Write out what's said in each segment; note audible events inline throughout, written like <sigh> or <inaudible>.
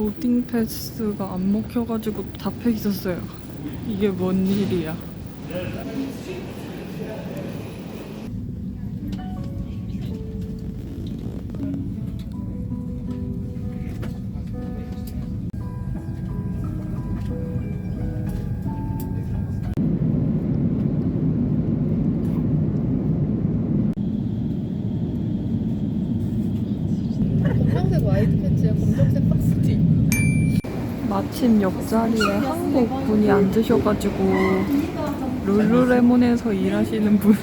보딩 패스가 안 먹혀가지고 답해 있었어요. 이게 뭔 일이야? 마침 옆자리에 한국 분이 앉으셔가지고 룰루레몬에서 일하시는 분.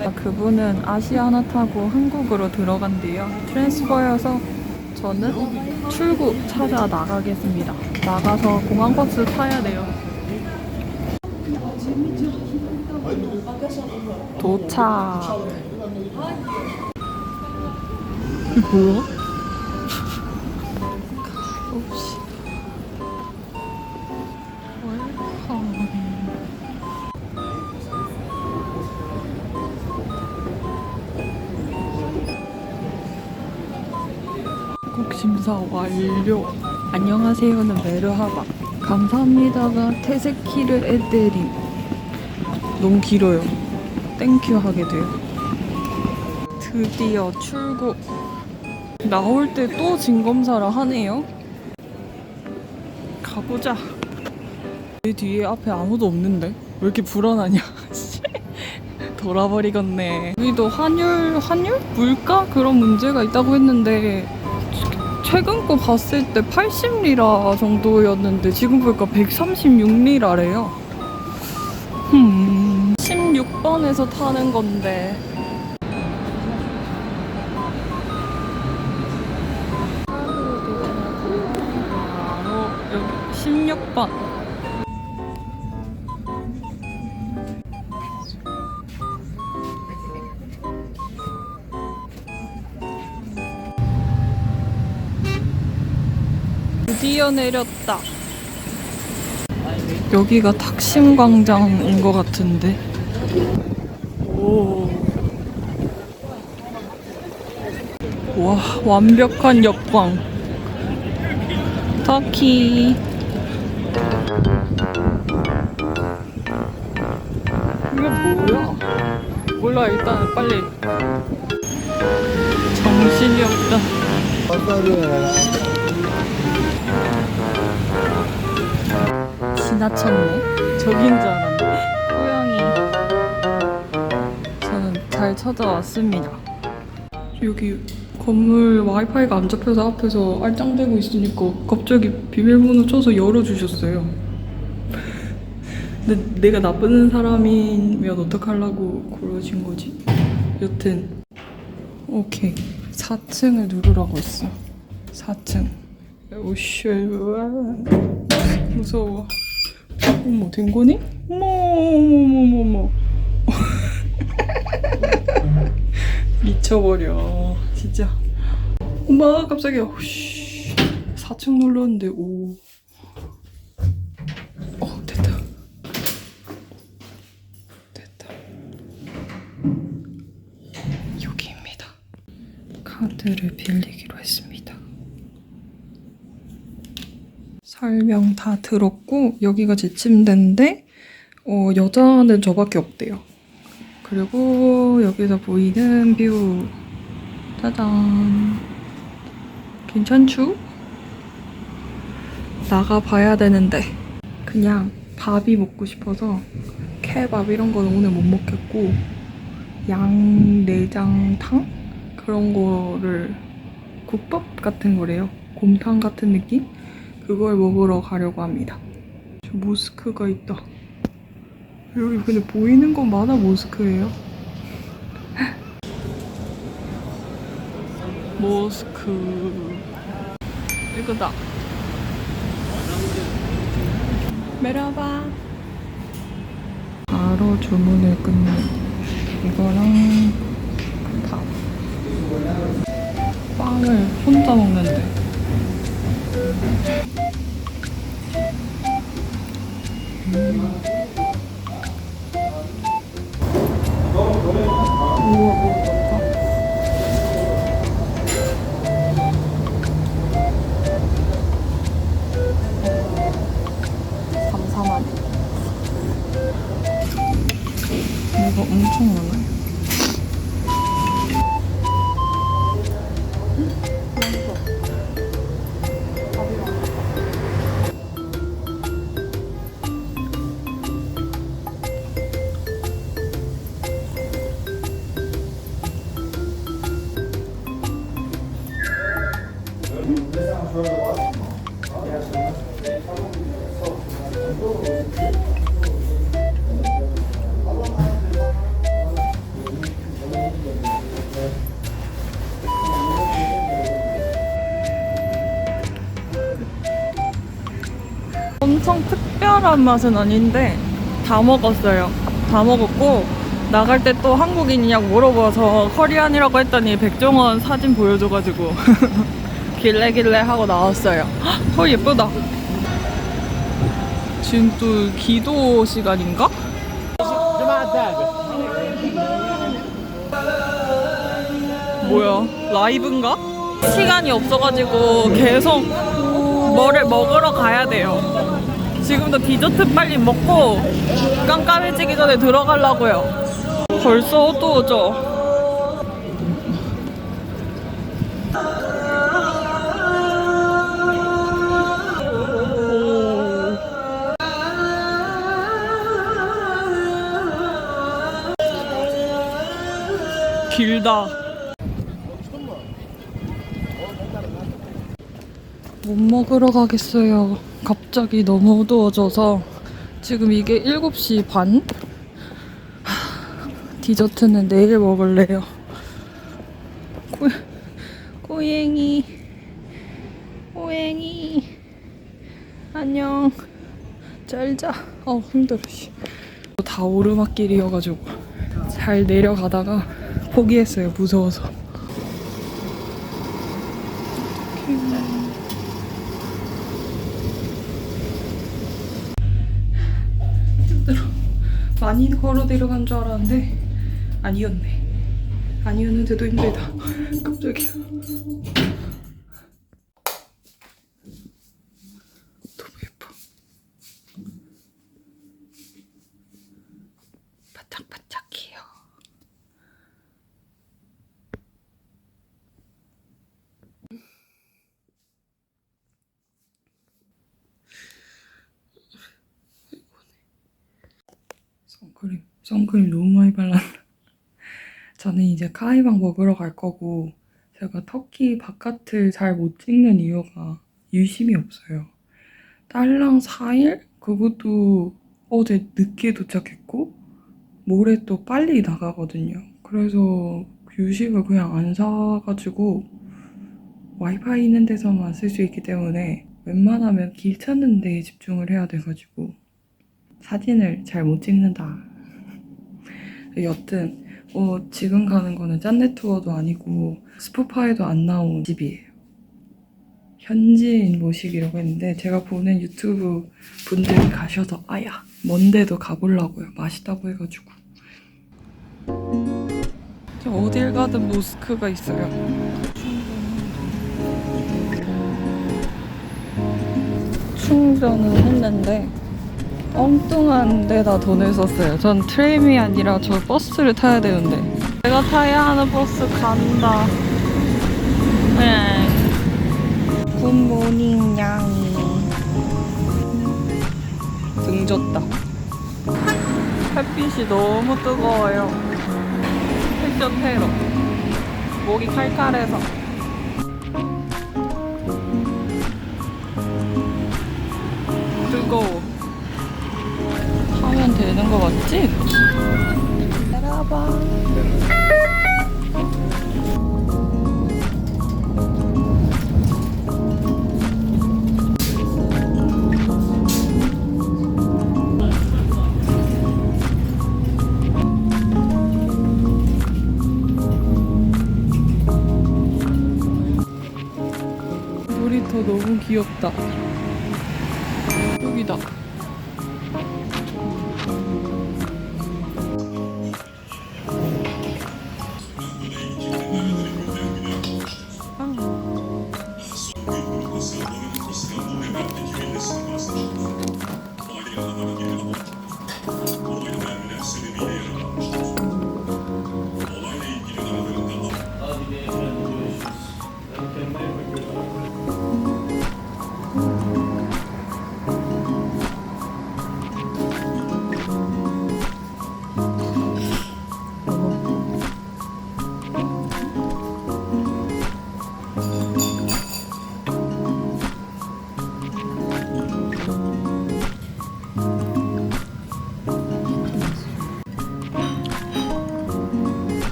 아, 그분은 아시아나 타고 한국으로 들어간대요. 트랜스퍼여서 저는 출구 찾아 나가겠습니다. 나가서 공항버스 타야 돼요. 도착. 이게 뭐야? 완료. 안녕하세요는 메르하바. 감사합니다가 테세키르 에데림. 너무 길어요. 땡큐 하게 돼요. 드디어 출국. 나올 때 또 진검사를 하네요. 가보자. 내 뒤에 앞에 아무도 없는데 왜 이렇게 불안하냐? <laughs> 씨. 돌아버리겠네. 여기도 환율, 환율? 물가 그런 문제가 있다고 했는데 최근 거 봤을 때 80리라 정도였는데 지금 보니까 136리라래요. 음, 16번에서 타는 건데 바로 여기 16번. 드디어 내렸다. 여기가 탁심 광장인 것 같은데. 오. 와, 완벽한 역광. 터키. 이게 뭐야? 몰라, 일단 빨리. 정신이 없다. 지나쳤네. 저긴 줄 알았네. 고양이. 저는 잘 찾아왔습니다. 여기 건물 와이파이가 안 잡혀서 앞에서 알짱대고 있으니까 갑자기 비밀번호 쳐서 열어주셨어요. 근데 내가 나쁜 사람이면 어떡하려고 그러신 거지? 여튼 오케이 4층을 누르라고 했어 4층 오씨 무서워 어머 된 거니? 어머 어머 어머 어머 <laughs> 미쳐버려. 진짜. 엄마 깜짝이야. 오씨. 4층 눌렀는데 오. 어, 카드를 빌리기로 했습니다 설명 다 들었고 여기가 제 침대인데 어, 여자는 저밖에 없대요. 그리고 여기서 보이는 뷰 짜잔 괜찮죠? 나가 봐야 되는데 그냥 밥이 먹고 싶어서 케밥 이런 거는 오늘 못 먹겠고 양 내장탕 그런 거를 국밥 같은 거래요. 곰탕 같은 느낌? 그걸 먹으러 가려고 합니다. 저 모스크가 있다. 여기 근데 보이는 것마다 모스크예요. <laughs> 모스크. 이거다. 메라바. 바로 주문을 끝내. 이거랑 밥. 빵을 혼자 먹는데. 엄청 특별한 맛은 아닌데 다 먹었어요. 다 먹었고 나갈 때 또 한국인이냐고 물어봐서 커리안이라고 했더니 백종원 사진 보여줘가지고 <laughs> 길래길래 하고 나왔어요. 헉, 어 예쁘다. 지금 또 기도 시간인가? 뭐야 라이브인가? 시간이 없어가지고 계속 뭐를 먹으러 가야 돼요. 지금도 디저트 빨리 먹고 깜깜해지기 전에 들어가려고요. 벌써 어두워져. 오. 길다. 못 먹으러 가겠어요. 갑자기 너무 어두워져서 지금 이게 7시 반? 하, 디저트는 내일 먹을래요. 고, 고양이, 고양이, 안녕. 잘 자. 어 힘들어. 씨. 다 오르막길이어가지고 잘 내려가다가 포기했어요. 무서워서. 힘들어. 걸어 내려간 줄 알았는데 아니었네. 아니었는데도 힘들다. <laughs> 깜짝이야. 너무 예뻐. 바짝바짝해요. 선크림, 너무 많이 발랐나? <laughs> 저는 이제 카이방 먹으러 갈 거고 제가 터키 바깥을 잘 못 찍는 이유가 유심이 없어요. 딸랑 4일? 그것도 어제 늦게 도착했고 모레 또 빨리 나가거든요. 그래서 유식을 그냥 안 사가지고 와이파이 있는 데서만 쓸 수 있기 때문에 웬만하면 길 찾는 데 집중을 해야 돼가지고 사진을 잘 못 찍는다. 여튼 어, 지금 가는 거는 짠내 투어도 아니고 스포파에도 안 나온 집이에요. 현지인 모시기라고 했는데 제가 보는 유튜브 분들이 가셔서 아야 먼데도 가보려고요. 맛있다고 해가지고. 어딜 가든 모스크가 있어요. 충전은 했는데 엉뚱한 데다 돈을 썼어요. 전 트램이 아니라 저 버스를 타야 되는데. 내가 타야 하는 버스 간다. 네. 굿모닝 양이. 등 졌다. 햇빛이 너무 뜨거워요. 패션 테러. 목이 칼칼해서. 뜨거워. 하면 되는 거 맞지? 놀이터 너무 귀엽다. 여기다.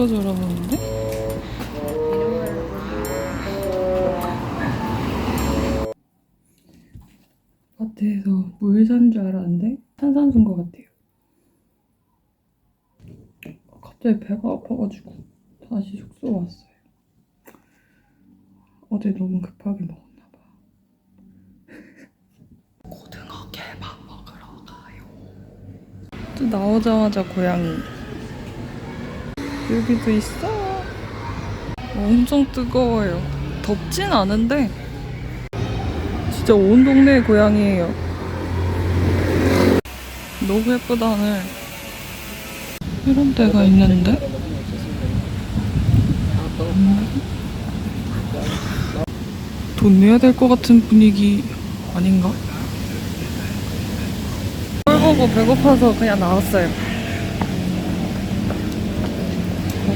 떨어져라 보는데? 마트에서 물 산 줄 알았는데 탄산수인 것 같아요. 갑자기 배가 아파가지고 다시 숙소 왔어요. 어제 너무 급하게. <laughs> 또 나오자마자 고양이. 여기도 있어. 엄청 뜨거워요. 덥진 않은데 진짜 온 동네에 고양이에요. 너무 예쁘다 하늘. 이런 데가 있는데? 돈 내야 될 것 같은 분위기 아닌가? 걸 보고 배고파서 그냥 나왔어요.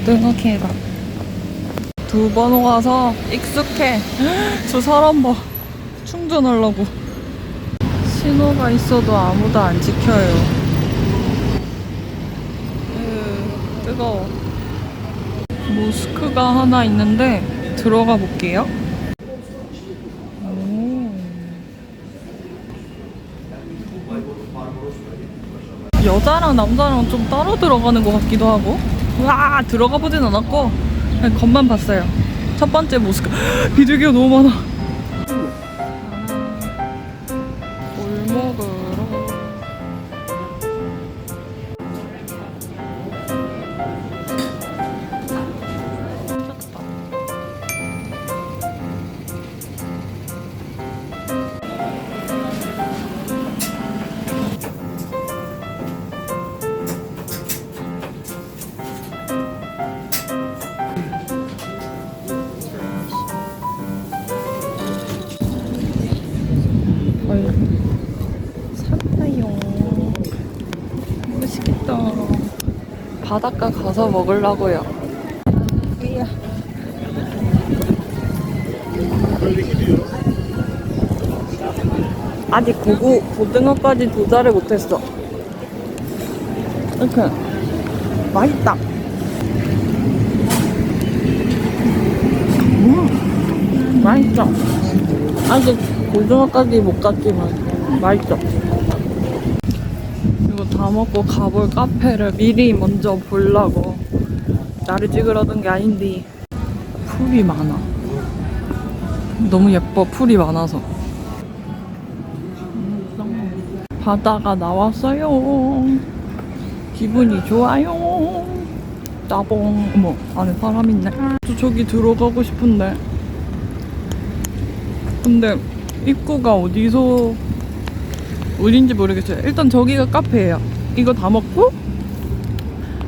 케밥. 두번 와서 익숙해. <gasps> 저 사람 봐. 충전하려고. 신호가 있어도 아무도 안 지켜요. 으, 뜨거워. 모스크가 하나 있는데 들어가 볼게요. 오. 여자랑 남자랑 좀 따로 들어가는 것 같기도 하고 와 들어가 보진 않았고 그냥 겉만 봤어요. 첫 번째 모스크 <gasps> 비둘기가 너무 많아 바닷가 가서 먹으려고요. 아직 고구, 고등어까지 도달을 못했어. 이렇게. 맛있다. 음, 맛있어. 아직 고등어까지 못 갔지만 맛있어. 다 먹고 가볼 카페를 미리 먼저 보려고 나를 찍으려던 게 아닌데 풀이 많아. 너무 예뻐 풀이 많아서. 바다가 나왔어요. 기분이 좋아요. 따봉. 어머 안에 사람 있네. 저 저기 들어가고 싶은데. 근데 입구가 어디서 어딘지 모르겠어요. 일단 저기가 카페예요. 이거 다 먹고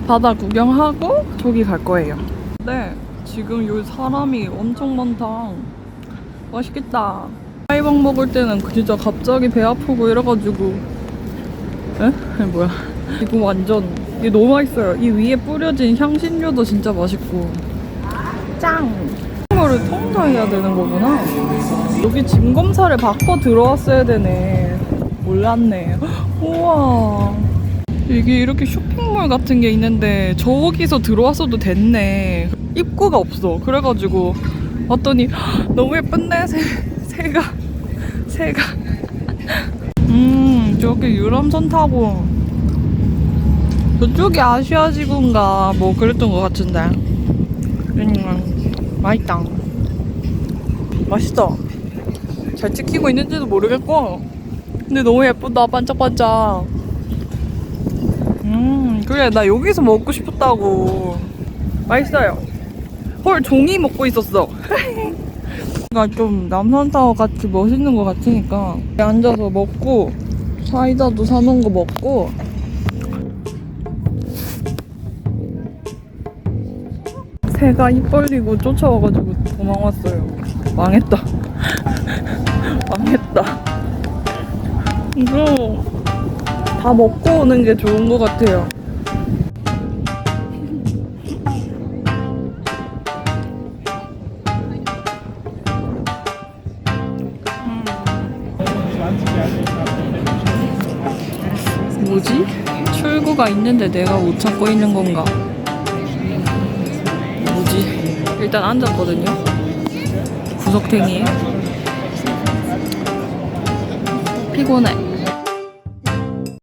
바다 구경하고 저기 갈 거예요. 네, 지금 요 사람이 엄청 많다. 맛있겠다. 파이박 먹을 때는 진짜 갑자기 배 아프고 이래가지고 에? 뭐야? 이거 완전 이게 너무 맛있어요. 이 위에 뿌려진 향신료도 진짜 맛있고 짱! 이거를 통과해야 되는 거구나. 여기 짐 검사를 받고 들어왔어야 되네. 몰랐네. <gasps> 우와. 이게 이렇게 쇼핑몰 같은 게 있는데 저기서 들어왔어도 됐네. 입구가 없어. 그래가지고 왔더니 헉, 너무 예쁜데 새, 새가 새가. 음 저기 유람선 타고 저쪽이 아시아 지구인가 뭐 그랬던 것 같은데. 음 맛있다. 맛있어. 잘 찍히고 있는지도 모르겠고 근데 너무 예쁘다 반짝반짝 음 그래 나 여기서 먹고 싶었다고. 맛있어요. 헐 종이 먹고 있었어. <laughs> 뭔가 좀 남산타워 같이 멋있는 것 같으니까. 앉아서 먹고 사이다도 사놓은 거 먹고. 새가 입 벌리고 쫓아와가지고 도망왔어요. 망했다. <laughs> 망했다. 이거 다 먹고 오는 게 좋은 것 같아요. 뭐지? 이유가 있는데 내가 못 찾고 있는 건가? 뭐지? 일단 앉았거든요. 구석탱이에. 피곤해.